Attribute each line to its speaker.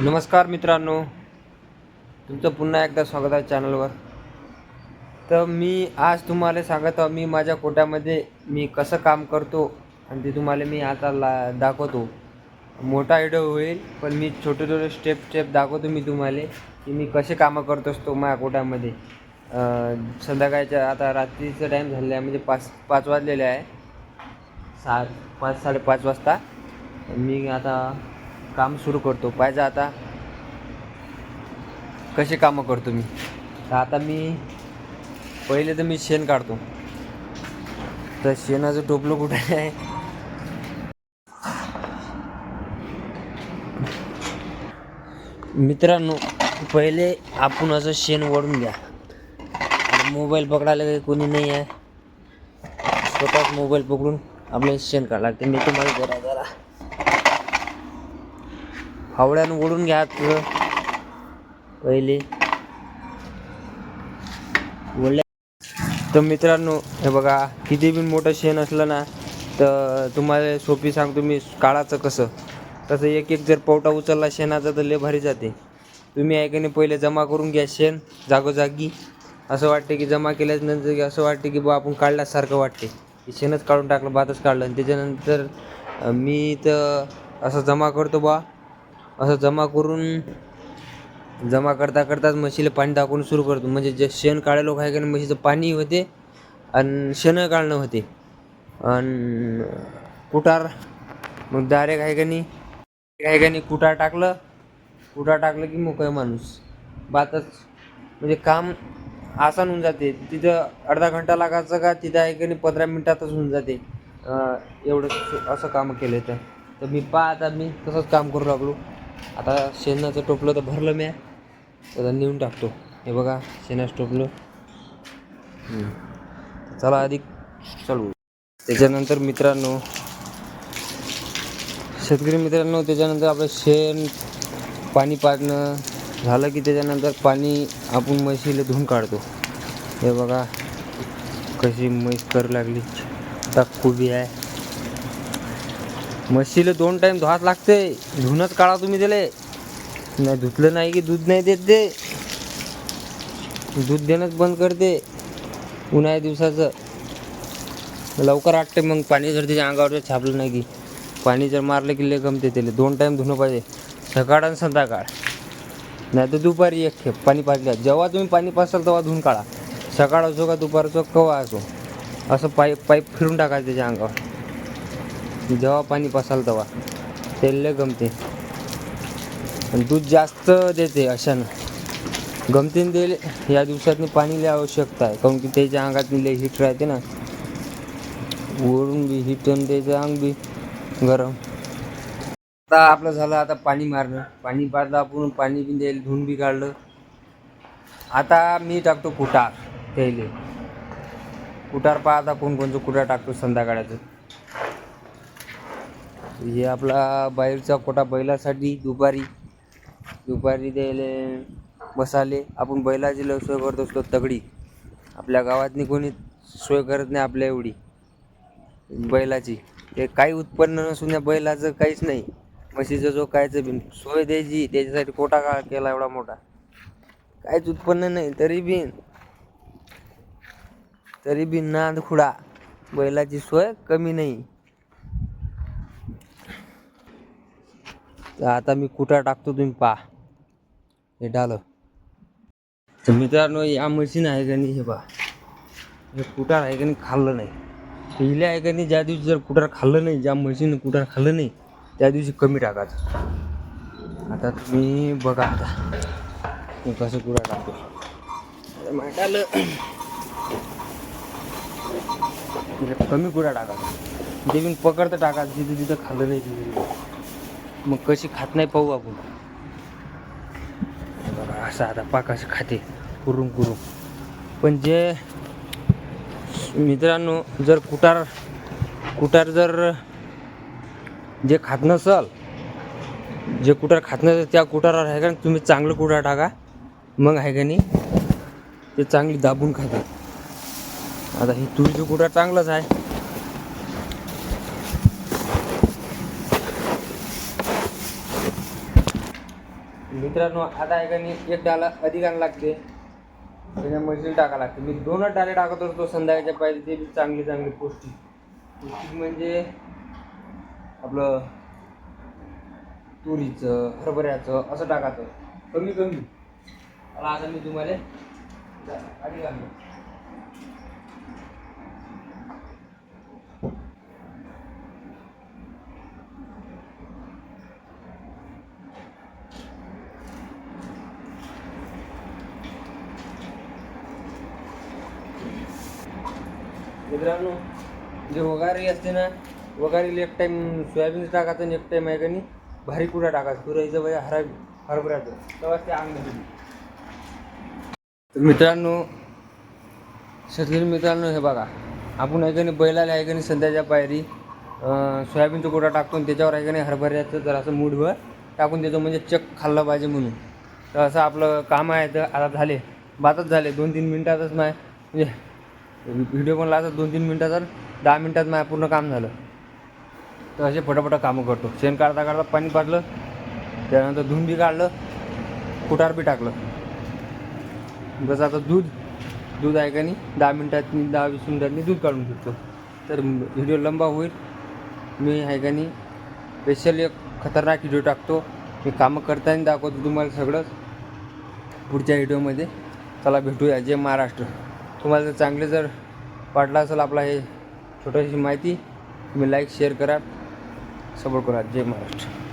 Speaker 1: नमस्कार मित्रांनो. तुमचं पुन्हा एकदा स्वागत आहे चॅनलवर. तर मी आज तुम्हाला सांगत आहो मी माझ्या कोट्यामध्ये मी कसं काम करतो आणि ते तुम्हाला मी आता ला दाखवतो. मोठा व्हिडिओ होईल पण मी छोटे छोटे स्टेप स्टेप दाखवतो मी तुम्हाला की मी कसे कामं करत असतो माझ्या कोट्यामध्ये. संध्याकाळच्या आता रात्रीचं टाईम झालेलं आहे म्हणजे पाच पाच वाजलेले आहे. सात पाच साडेपाच वाजता. मी आता काम सुरू करतो. पाहिजे आता. कसे कामं करतो मी? तर आता मी पहिले तर मी शेण काढतो. तर शेणाचं टोपलं कुठे आहे? मित्रांनो पहिले आपण असं शेण ओढून घ्या. मोबाईल पकडायला काही कोणी नाही आहे. स्वतःच मोबाईल पकडून आपल्याला शेण काढा. लागते मी तुम्हाला जरा फावड्यानं ओढून घ्यायचं पहिले. ओढल्या. तर मित्रांनो हे बघा किती बी मोठं शेण असलं ना तर तुम्हाला सोपी सांगतो मी काळाचं कसं. तसं एक एक जर पोवटा उचलला शेणाचा तर लय भारी जाते. तुम्ही ऐकाने पहिले जमा करून घ्या शेण जागोजागी. असं वाटते की जमा केल्यानंतर असं वाटते की बा आपण काढल्यासारखं वाटते. की शेणच काढून टाकलं भातच काढलं आणि त्याच्यानंतर मी तर असं जमा करतो बा असं जमा करून जमा करता करताच म्हशीला पाणी टाकून सुरू करतो. म्हणजे जे शेण काढे लोक आहे का नाही म्हशीचं पाणी होते आणि शेण काढणं होते. आणि कुटार मग डायरेक्ट आहे का नाही आहे का नाही कुटार टाकलं. कुटार टाकलं की मोकळं माणूस. बातच म्हणजे काम आसान होऊन जाते. तिथं अर्धा घंटा लागायचं का तिथं आहे का नाही पंधरा मिनटातच होऊन जाते. एवढं असं काम केलं तर. तर मी पहा आता मी तसंच काम करू लागलो. आता शेणाचं टोपलं तर भरलं मी आता नेऊन टाकतो. हे बघा शेणाचं टोपलं. चला अधिक चालू. त्याच्यानंतर मित्रांनो शेतकरी मित्रांनो त्याच्यानंतर आपलं शेण पाणी पाडणं. झालं की त्याच्यानंतर पाणी आपण म्हशीला धुवून काढतो. हे बघा कशी म्हैस करू लागली. टाक खुबी आहे. म्हशीला दोन टाईम धुवाच लागते. धुवूनच काढा तुम्ही त्याला. नाही धुतलं नाही की दूध नाही देत ते. दूध देणंच बंद करते. उन्हाळ्या दिवसाचं. लवकर आटते मग पाणी जर त्याच्या अंगावर छापलं नाही की. पाणी जर मारलं की लय गमते त्याला. दोन टाईम धुणं पाहिजे. सकाळ आणि संध्याकाळ. नाही तर दुपारी एक खेप पाणी पाजल्या. जेव्हा तुम्ही पाणी पासाल तेव्हा धुवून काढा. सकाळ असो का दुपार असो केव्हा असो. असं पाईप पाईप फिरून टाकायचं त्याच्या अंगावर. जेव्हा पाणी पसाल तेव्हा. त्याला लय गमते. आणि दूध जास्त देते अशानं. गमतीन देईल या दिवसातनी पाणी लय आवश्यकता आहे. काऊन की त्याच्या अंगात लय हीट राहते ना. ओढून बी हीट आणि त्याचं अंग बी गरम. आता आपलं झालं आता पाणी मारणं. पाणी पाडलं आपण पाणी बी द्यायला धुवून बी काढलं. आता मी टाकतो कुटार त्याले. कुटार पाहता आता कोणकोणचं कुटार टाकतो संध्याकाळचं. हे आपला बाहेरचा कोटा बैलासाठी दुपारी दुपारी द्यायला मसाले आपण बैलाची सोय करत असतो तगडी. आपल्या गावातनी कोणी सोय करत नाही आपल्या एवढी बैलाची. ते काही उत्पन्न नसून या बैलाचं काहीच नाही. म्हशीचं जो कायचं बी सोय द्यायची त्याच्यासाठी कोटा का केला एवढा मोठा. काहीच उत्पन्न नाही तरी बी तरी बी नांद खुडा बैलाची सोय कमी नाही. तर आता मी कुठं टाकतो तुम्ही पहा. हे डालं तर मित्रांनो या मशीन आहे का नाही हे पहा. हे कुटार आहे का नाही खाल्लं नाही. पहिले आहे का नाही ज्या दिवशी जर कुटार खाल्लं नाही ज्या मशीन कुटार खाल्लं नाही त्या दिवशी कमी टाकायचं. आता तुम्ही बघा आता. मी कसं कुटार टाकतो. आता आलं म्हणजे कमी कुठं टाकायचं. ते पण पकडतं टाकायचं जिथं जिथं खाल्लं नाही तिथे. मग कशी खात नाही पाहू आपण. बघा असं आता पाकाशी खाते कुरून कुरून. पण जे मित्रांनो जर कुटार कुटार जर जे खात नसल जे कुटार खात नसेल त्या कुटारावर आहे का तुम्ही चांगलं कुटार टाका. मग आहे का नाही ते चांगली दाबून खातात आता हे तुरीचं कुटार चांगलंच आहे. मित्रांनो आता आहे का नाही एक डाला अधिक आणायला लागते. त्याच्या म्हशीला टाका लागते. मी दोनच डाले टाकत असतो संध्याकाळच्या पाहिजे ते बी चांगले चांगले पौष्टिक पौष्टिक म्हणजे आपलं तुरीचं हरभऱ्याचं असं टाकायचं. कमी कमी. आता मी तुम्हाला अधिक आणलं मित्रांनो जे वगारी असते ना वगारीला एक टाईम सोयाबीन टाकायचं आणि एक टाईम आहे का नाही भारी कुठं टाकायचं? तुराईचं म्हणजे हरा हरभऱ्याचं. तेव्हाच ते अंग तर मित्रांनो शेतकरी मित्रांनो हे बघा आपण आहे का नाही बैलाला आहे का नाही संध्याच्या पायरी सोयाबीनचं कुठं टाकतो त्याच्यावर आहे का नाही हरभऱ्याचं जरासं मूठभर टाकून देतो म्हणजे चक खाल्लं पाहिजे म्हणून. तर असं आपलं काम आहे तर आता झाले बातच झाले दोन तीन मिनटातच नाही म्हणजे व्हिडिओ पण लागतात दोन तीन मिनटात दहा मिनटात माझं पूर्ण काम झालं. तर असे फटाफट कामं करतो. शेण काढता काढता पाणी पाजलं त्यानंतर धुवून बी काढलं कुटार बी टाकलं. जसं आता दूध दूध आहे का नाही दहा मिनटातनी दहा वीस मिनटांनी दूध काढून घेतो. तर व्हिडिओ लंबा होईल. मी आहे का नाही स्पेशल एक खतरनाक व्हिडिओ टाकतो. मी कामं करताना दाखवतो तुम्हाला सगळंच. पुढच्या व्हिडिओमध्ये. चला भेटूया. जय महाराष्ट्र. तुम्हाला जर चांगले जर वाटलं असेल आपला हे छोटीशी माहिती तुम्ही लाईक शेअर करा. सपोर्ट करा. जय महाराष्ट्र.